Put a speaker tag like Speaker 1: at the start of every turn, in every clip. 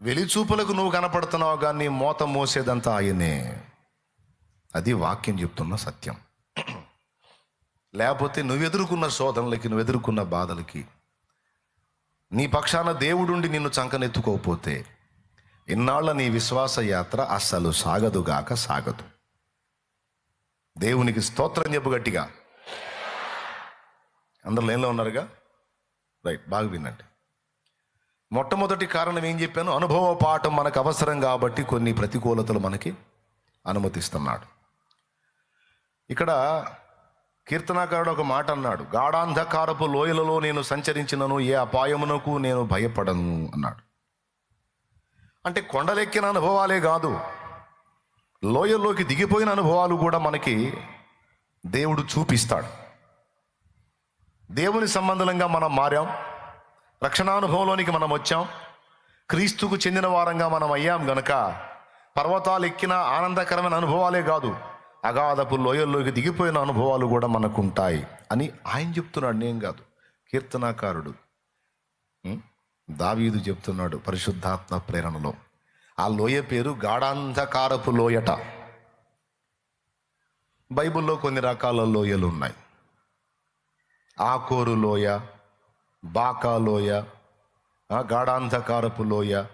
Speaker 1: వెలిచూపులకు నువ్వు కనపడుతున్నావు కానీ మోత మోసేదంతా ఆయనే. అది వాక్యం చెప్తున్న సత్యం. లేకపోతే నువ్వు ఎదుర్కొన్న శోధనలకి నువ్వు ఎదుర్కొన్న బాధలకి నీ పక్షాన దేవుడుండి నిన్ను చంకనెత్తుకోకపోతే ఇన్నాళ్ళ నీ విశ్వాస యాత్ర అస్సలు సాగదుగాక సాగదు. దేవునికి స్తోత్రం చెప్పు గట్టిగా. అందరు లైన్లో ఉన్నారుగా? రైట్ బాగా వినండి. మొట్టమొదటి కారణం ఏం చెప్పాను? అనుభవ పాఠం మనకు అవసరం కాబట్టి కొన్ని ప్రతికూలతలు మనకి అనుమతిస్తున్నాడు. ఇక్కడ కీర్తనాకారుడు ఒక మాట అన్నాడు. గాఢాంధకారపు లోయలలో నేను సంచరించినను ఏ అపాయమునకు నేను భయపడను అన్నాడు. అంటే కొండలెక్కిన అనుభవాలే కాదు లోయల్లోకి దిగిపోయిన అనుభవాలు కూడా మనకి దేవుడు చూపిస్తాడు. దేవుని సంబంధంగా మనం మారాం. రక్షణానుభవంలోనికి మనం వచ్చాం. క్రీస్తుకు చెందిన వారంగా మనం అయ్యాం గనక పర్వతాలు ఎక్కిన ఆనందకరమైన అనుభవాలే కాదు అగాధపు లోయల్లోకి దిగిపోయిన అనుభవాలు కూడా మనకు ఉంటాయి అని ఆయన చెప్తున్నాడు నేను కాదు కీర్తనాకారుడు. దావీదు చెప్తున్నాడు పరిశుద్ధాత్మ ప్రేరణలో. ఆ లోయ పేరు గాఢాంధకారపు లోయట. బైబిల్లో కొన్ని రకాల లోయలు ఉన్నాయి. ఆకోరు లోయ బాకా లోయ గాఢాంధకారపు లోయ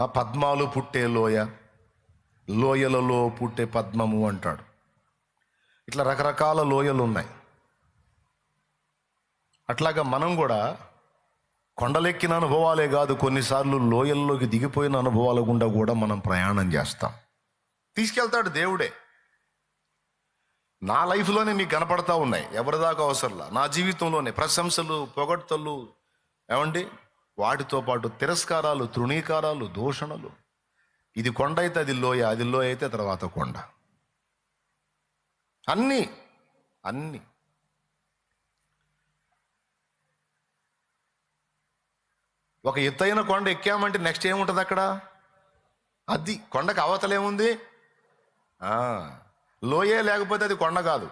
Speaker 1: ఆ పద్మాలు పుట్టే లోయ లోయలలో పుట్టే పద్మము అంటాడు. ఇట్లా రకరకాల లోయలు ఉన్నాయి అట్లాగా మనం కూడా కొండలెక్కిన అనుభవాలే కాదు కొన్నిసార్లు లోయల్లోకి దిగిపోయిన అనుభవాల గుండా కూడా మనం ప్రయాణం చేస్తాం. తీసుకెళ్తాడు దేవుడే. నా లైఫ్లోనే మీకు కనపడతా ఉన్నాయి. ఎవరిదాకా అవసరంలా? నా జీవితంలోనే ప్రశంసలు పొగడ్తలు ఏమండి? వాటితో పాటు తిరస్కారాలు తృణీకారాలు దూషణలు. ఇది కొండ అయితే అది లోయ అది లోయ అయితే తర్వాత కొండ. అన్నీ అన్నీ. ఒక ఎత్తైన కొండ ఎక్కామంటే నెక్స్ట్ ఏముంటుంది అక్కడ అది కొండకు అవతలేముంది? లోయే లేకపోతే అది కొండ కాదు.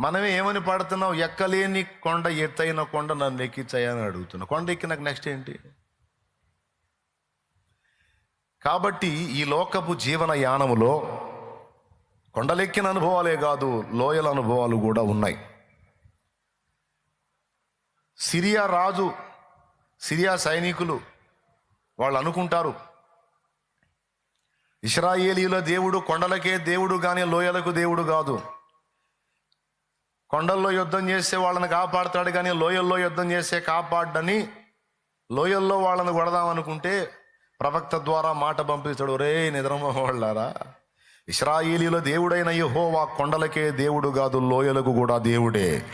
Speaker 1: మనమే ఏమని పాడుతున్నాం ఎక్కలేని కొండ ఎత్తైన కొండ నన్ను ఎక్కించాయని అడుగుతున్నా. కొండ ఎక్కినాక నెక్స్ట్ ఏంటి? కాబట్టి ఈ లోకపు జీవన యానములో కొండలెక్కిన అనుభవాలే కాదు లోయల అనుభవాలు కూడా ఉన్నాయి. సిరియా రాజు సిరియా సైనికులు వాళ్ళు అనుకుంటారు ఇస్రాయేలీల దేవుడు కొండలకే దేవుడు కానీ లోయలకు దేవుడు కాదు. కొండల్లో యుద్ధం చేసే వాళ్ళని కాపాడుతాడు కానీ లోయల్లో యుద్ధం చేసే కాపాడని లోయల్లో వాళ్ళని కొడదామనుకుంటే ప్రవక్త ద్వారా మాట పంపిస్తాడు రే నిద్రమోహళ్ళారా ఇస్రాయేలీల దేవుడైన యహోవా కొండలకే దేవుడు కాదు లోయలకు కూడా దేవుడే.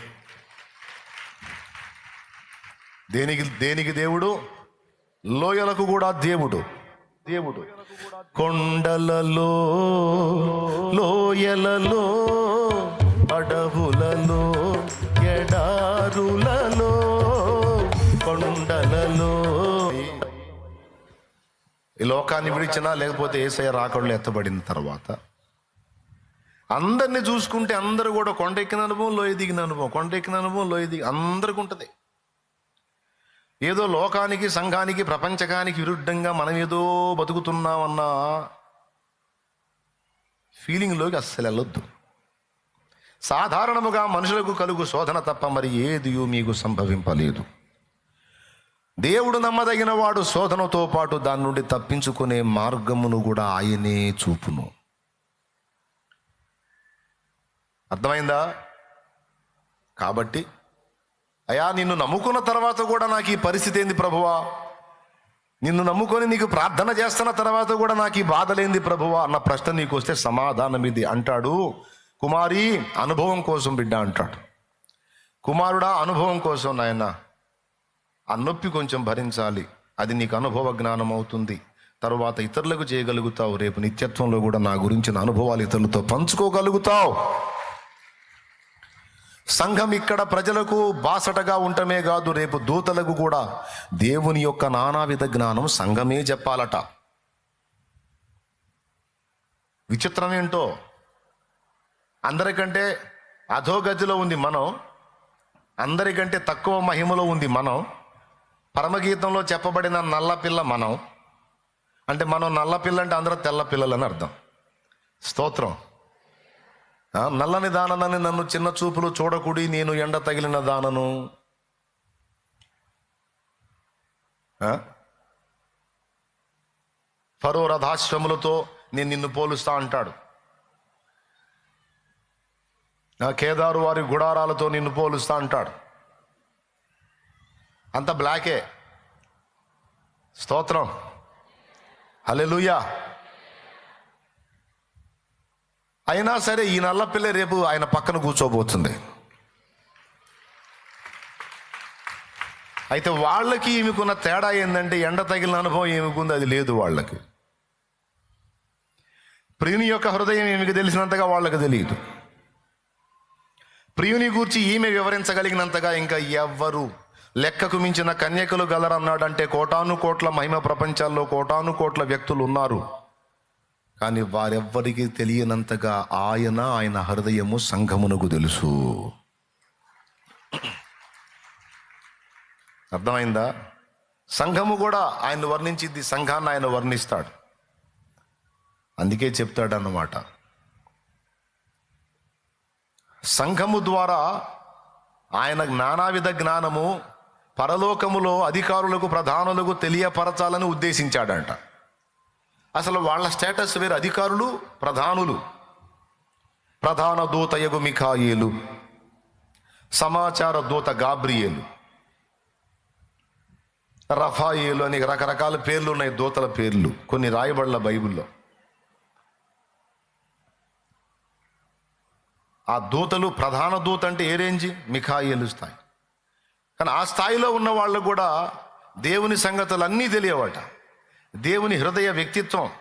Speaker 1: దేనికి దేనికి దేవుడు? లోయలకు కూడా దేవుడు. దేవుడు. కొండలలో లోయలలో అడవులలో ఎడారులలో కొండలలో. ఈ లోకాన్ని విడిచినా లేకపోతే ఏసయ్య రాకడలు ఎత్తబడిన తర్వాత అందరిని చూసుకుంటే అందరూ కూడా కొండ ఎక్కిన అనుభవం లోయ దిగిన అనుభవం కొండ ఎక్కిన అనుభవం లోయ దిగి అందరికి ఉంటుంది ఏదో లోకానికి సంఘానికి ప్రపంచకానికి విరుద్ధంగా మనం ఏదో బతుకుతున్నామన్న ఫీలింగ్లోకి అస్సలు వెళ్ళొద్దు. సాధారణముగా మనుషులకు కలుగు శోధన తప్ప మరి ఏది మీకు సంభవింపలేదు. దేవుడు నమ్మదగిన వాడు శోధనతో పాటు దాని నుండి తప్పించుకునే మార్గమును కూడా ఆయనే చూపును. అర్థమైందా? కాబట్టి అయా నిన్ను నమ్ముకున్న తర్వాత కూడా నాకు ఈ పరిస్థితి ఏంది ప్రభువా? నిన్ను నమ్ముకొని నీకు ప్రార్థన చేస్తున్న తర్వాత కూడా నాకు ఈ బాధలేంది ప్రభువా? అన్న ప్రశ్న నీకు వస్తే సమాధానం ఇది అంటాడు. కుమారి అనుభవం కోసం బిడ్డ అంటాడు. కుమారుడా అనుభవం కోసం నాయన ఆ నొప్పి కొంచెం భరించాలి. అది నీకు అనుభవ జ్ఞానం అవుతుంది. తర్వాత ఇతరులకు చేయగలుగుతావు. రేపు నిత్యత్వంలో కూడా నా గురించిన అనుభవాలు ఇతరులతో పంచుకోగలుగుతావు. సంఘం ఇక్కడ ప్రజలకు బాసటగా ఉండటమే కాదు రేపు దూతలకు కూడా దేవుని యొక్క నానావిధ జ్ఞానం సంఘమే చెప్పాలట. విచిత్రం ఏంటో? అందరికంటే అధోగతిలో ఉంది మనం అందరికంటే తక్కువ మహిమలో ఉంది మనం పరమగీతంలో చెప్పబడిన నల్లపిల్ల మనం. అంటే మనం నల్ల పిల్ల అంటే అందరూ తెల్ల పిల్లలని అర్థం. స్తోత్రం. నల్లని దాననని నన్ను చిన్న చూపులు చూడకుడి నేను ఎండ తగిలిన దానను. ఫరో రథాశ్రములతో నేను నిన్ను పోలుస్తా అంటాడు. నా కేదారు వారి గుడారాలతో నిన్ను పోలుస్తా అంటాడు. అంత బ్లాకే. స్తోత్రం. అలెలుయా అయినా సరే ఈ నల్లపిల్ల రేపు ఆయన పక్కన కూర్చోబోతుంది. అయితే వాళ్ళకి ఈమెకున్న తేడా ఏంటంటే ఎండ తగిలిన అనుభవం ఏమికుంది అది లేదు వాళ్ళకి. ప్రియుని యొక్క హృదయం ఈమెకి తెలిసినంతగా వాళ్ళకి తెలియదు. ప్రియుని గూర్చి ఈమె వివరించగలిగినంతగా ఇంకా ఎవ్వరు లెక్కకు మించిన కన్యకలు గలరన్నాడంటే కోటాను కోట్ల మహిమ ప్రపంచాల్లో కోటాను కోట్ల వ్యక్తులు ఉన్నారు కానీ వారెవ్వరికి తెలియనంతగా ఆయన ఆయన హృదయము సంఘమునకు తెలుసు. అర్థమైందా? సంఘము కూడా ఆయన వర్ణించింది సంఘాన్ని ఆయన వర్ణిస్తాడు. అందుకే చెప్తాడు అన్నమాట సంఘము ద్వారా ఆయన జ్ఞానావిధ జ్ఞానము పరలోకములో అధికారులకు ప్రధానులకు తెలియపరచాలని ఉద్దేశించాడంట. అసలు వాళ్ళ స్టేటస్ వేరు అధికారులు ప్రధానులు. ప్రధాన దూత యగు మిఖాయేలు సమాచార దూత గాబ్రియేలు. రఫాయేలు అని రకరకాల పేర్లు ఉన్నాయి దూతల పేర్లు కొన్ని రాయబడ్ల బైబిల్లో. ఆ దూతలు ప్రధాన దూత అంటే ఏ రేంజ్? మిఖాయిలు స్థాయి. కానీ ఆ స్థాయిలో ఉన్న వాళ్ళు కూడా దేవుని సంగతులు అన్నీ తెలియవట. దేవుని హృదయ వ్యక్తిత్వం.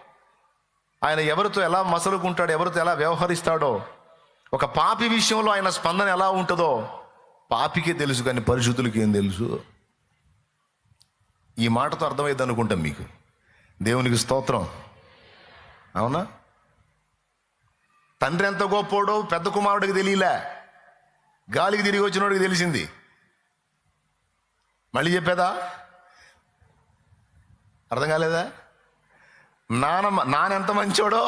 Speaker 1: ఆయన ఎవరితో ఎలా మసలుకుంటాడో ఎవరితో ఎలా వ్యవహరిస్తాడో ఒక పాపి విషయంలో ఆయన స్పందన ఎలా ఉంటుందో పాపికే తెలుసు కానీ పరిశుద్ధులకి ఏం తెలుసు? ఈ మాటతో అర్థమైంది అనుకుంటాం మీకు. దేవునికి స్తోత్రం. అవునా? తండ్రి ఎంత గొప్పోడో పెద్ద కుమారుడికి తెలియలే. గాలికి తిరిగి వచ్చినోడికి తెలిసింది. మళ్ళీ చెప్పేదా? అర్థం కాలేదా? నాన్న నానెంత మంచోడో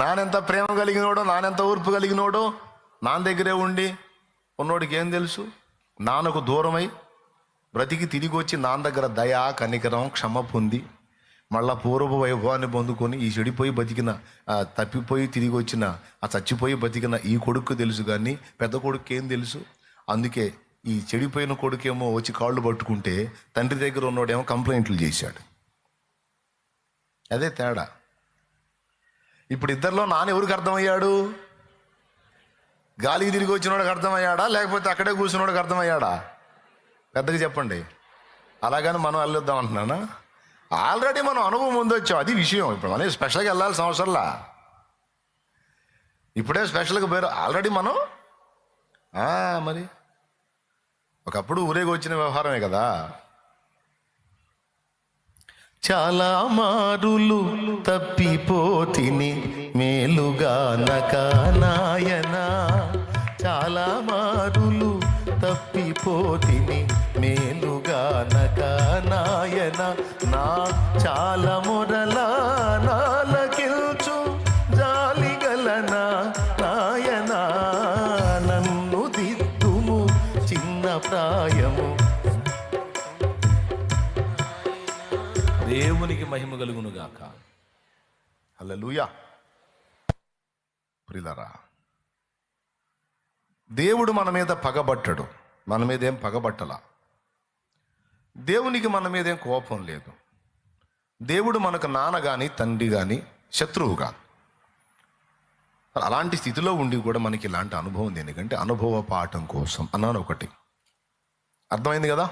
Speaker 1: నానెంత ప్రేమ కలిగినోడో నానెంత ఊర్పు కలిగినోడో నాన్న దగ్గరే ఉండి ఉన్నోడికి ఏం తెలుసు? నాన్నకు దూరమై బ్రతికి తిరిగి వచ్చి నాన్న దగ్గర దయ కనికరం క్షమ పొంది మళ్ళా పూర్వపు వైభవాన్ని పొందుకొని ఈ చెడిపోయి బతికిన తప్పిపోయి తిరిగి వచ్చిన ఆ చచ్చిపోయి బతికిన ఈ కొడుకు తెలుసు కానీ పెద్ద కొడుకు ఏం తెలుసు? అందుకే ఈ చెడిపోయిన కొడుకేమో వచ్చి కాళ్ళు పట్టుకుంటే తండ్రి దగ్గర ఉన్నోడేమో కంప్లైంట్లు చేశాడు. అదే తేడా. ఇప్పుడు ఇద్దరిలో నాన్న ఎవరికి అర్థమయ్యాడు? గాలికి తిరిగి వచ్చినోడికి అర్థమయ్యాడా? లేకపోతే అక్కడే కూర్చున్నోడికి అర్థమయ్యాడా? పెద్దగా చెప్పండి. అలాగని మనం వెళ్ళొద్దాం అంటున్నానా? ఆల్రెడీ మనం అనుభవం పొందొచ్చాం అది విషయం. ఇప్పుడు మనం స్పెషల్గా వెళ్ళాల్సిన అవసరంలా ఇప్పుడే స్పెషల్గా పేరు ఆల్రెడీ మనం? మరి? ఒకప్పుడు ఊరేగొచ్చిన వ్యవహారమే కదా. చాలా మారులు తప్పిపోతిని మేలుగా నాయన చాలా మారులు తప్పిపోతిని మేలుగా నకనాయనా. నా చాలా మొరలా చిన్న ప్రాయము. దేవునికి మహిమ కలుగును గాక హల్లెలూయా. ప్రిలరా. దేవుడు మన మీద పగబట్టడు. మన మీద ఏం పగబట్టలా? దేవునికి మన మీద ఏం కోపం లేదు. దేవుడు మనకు నాన్న కానీ తండ్రి కానీ శత్రువు కాదు. అలాంటి స్థితిలో ఉండి కూడా మనకి ఇలాంటి అనుభవం ఉంది. ఎందుకంటే అనుభవ పాఠం కోసం అన్నాను ఒకటి అర్థమైంది కదా?